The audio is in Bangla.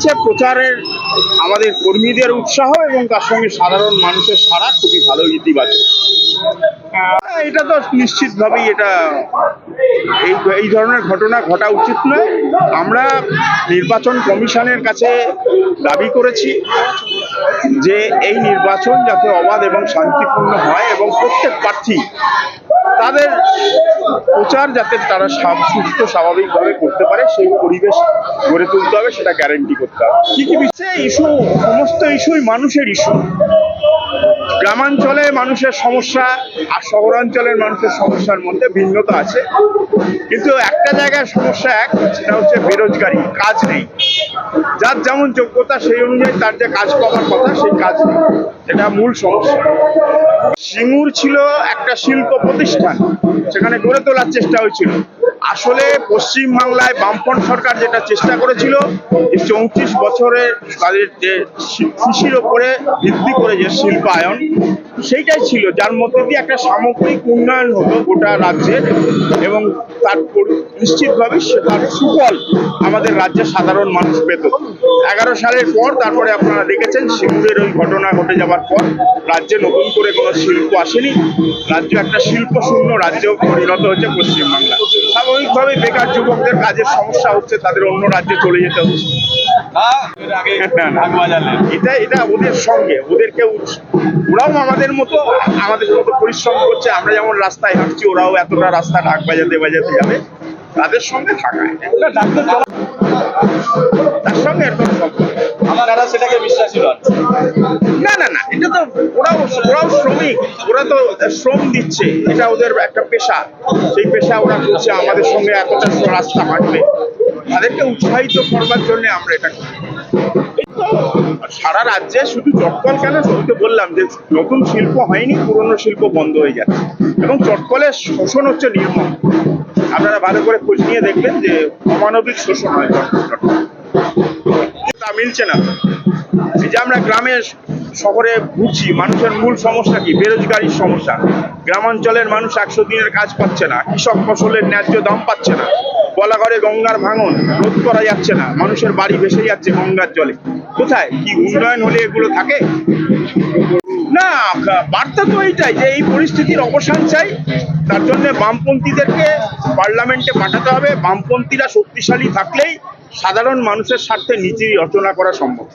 যাচ্ছে প্রচারের আমাদের কর্মীদের উৎসাহ এবং তার সঙ্গে সাধারণ মানুষের সারা খুবই ভালো ইতিবাচক। এটা তো নিশ্চিতভাবেই এটা এই এই ধরনের ঘটনা ঘটা উচিত নয়। আমরা নির্বাচন কমিশনের কাছে দাবি করেছি যে এই নির্বাচন যাতে অবাধ এবং শান্তিপূর্ণ হয় এবং প্রত্যেক প্রার্থী তাদের প্রচার যাতে তারা সুস্থ, স্বাভাবিকভাবে করতে পারে, সেই পরিবেশ গড়ে তুলতে হবে, সেটা গ্যারেন্টি করতে হবে। কি কি বিষয়ে ইস্যু সমস্ত ইস্যুই মানুষের ইস্যু গ্রামাঞ্চলে মানুষের সমস্যা আর শহরাঞ্চলের মানুষের সমস্যার মধ্যে ভিন্নতা আছে। কিন্তু একটা জায়গায় সমস্যা এক, সেটা হচ্ছে বেরোজগারি, কাজ নেই। যার যেমন যোগ্যতা সেই অনুযায়ী তার যে কাজ পাওয়ার কথা সেই কাজ নেই। এটা মূল সমস্যা। সিঙ্গুর ছিল একটা শিল্প প্রতিষ্ঠান, সেখানে গড়ে তোলার চেষ্টা হয়েছিল। আসলে পশ্চিম বাংলায় বামফ্রন্ট সরকার যেটা চেষ্টা করেছিল চৌত্রিশ বছরের তাদের যে কৃষির ওপরে ভিত্তি করে যে শিল্পায়ন, সেইটাই ছিল। যার মধ্যে দিয়ে একটা সামগ্রিক উন্নয়ন হতো গোটা রাজ্যের এবং তার পরি- নিশ্চিতভাবে তার সুফল আমাদের রাজ্যের সাধারণ মানুষ পেত। এগারো সালের পর তারপরে আপনারা দেখেছেন সিঙ্গুরের ওই ঘটনা ঘটে যাওয়ার পর রাজ্যে নতুন করে কোনো শিল্প আসেনি। রাজ্য একটা শিল্প শূন্য রাজ্য পরিণত হচ্ছে পশ্চিমবাংলা স্বাভাবিকভাবে বেকার যুবকদের কাজের সমস্যা হচ্ছে তাদের অন্য রাজ্যে চলে যেতে হচ্ছে। এটা এটা ওদের সঙ্গে ওদেরকে ওরাও আমাদের মতো আমাদের মতো পরিশ্রম করছে আমরা যেমন রাস্তায় হাঁটছি ওরাও এতটা রাস্তা ঢাক বাজাতে বাজাতে যাবে তাদের সঙ্গে থাকা তার সঙ্গে সম্পর্ক। সেটাকে বিশ্বাসী নন না ওরাও শ্রমিক, ওরা তো শ্রম দিচ্ছে, এটা ওদের একটা পেশা। সেই পেশা ওরা করছে, আমাদের সঙ্গে এতটা রাস্তা হাঁটবে তাদেরকে উৎসাহিত করবার জন্য আমরা এটা সারা রাজ্যে শুধু চটকল কেন? শুরুতে বললাম যে নতুন শিল্প হয়নি, পুরনো শিল্প বন্ধ হয়ে যাচ্ছে এবং চটকলের শোষণ হচ্ছে নির্মম। আপনারা ভালো করে খোঁজ নিয়ে দেখবেন যে অমানবিক শোষণ হয় চটকল। তা মিলছে না। এই যে আমরা গ্রামে শহরে ঘুরছি মানুষের মূল সমস্যা কি? বেরোজগারির সমস্যা। গ্রামাঞ্চলের মানুষ একশো দিনের কাজ পাচ্ছে না। কৃষক ফসলের ন্যায্য দাম পাচ্ছে না। বলাঘরে গঙ্গার ভাঙন রোধ করা যাচ্ছে না। মানুষের বাড়ি ভেসে যাচ্ছে গঙ্গার জলে। কোথায়? কি উন্নয়ন হলে এগুলো থাকে? না, বার্তা তো এইটাই যে এই পরিস্থিতির অবসান চাই। তার জন্য বামপন্থীদেরকে পার্লামেন্টে পাঠাতে হবে। বামপন্থীরা শক্তিশালী থাকলেই সাধারণ মানুষের স্বার্থে নীতি রচনা করা সম্ভব।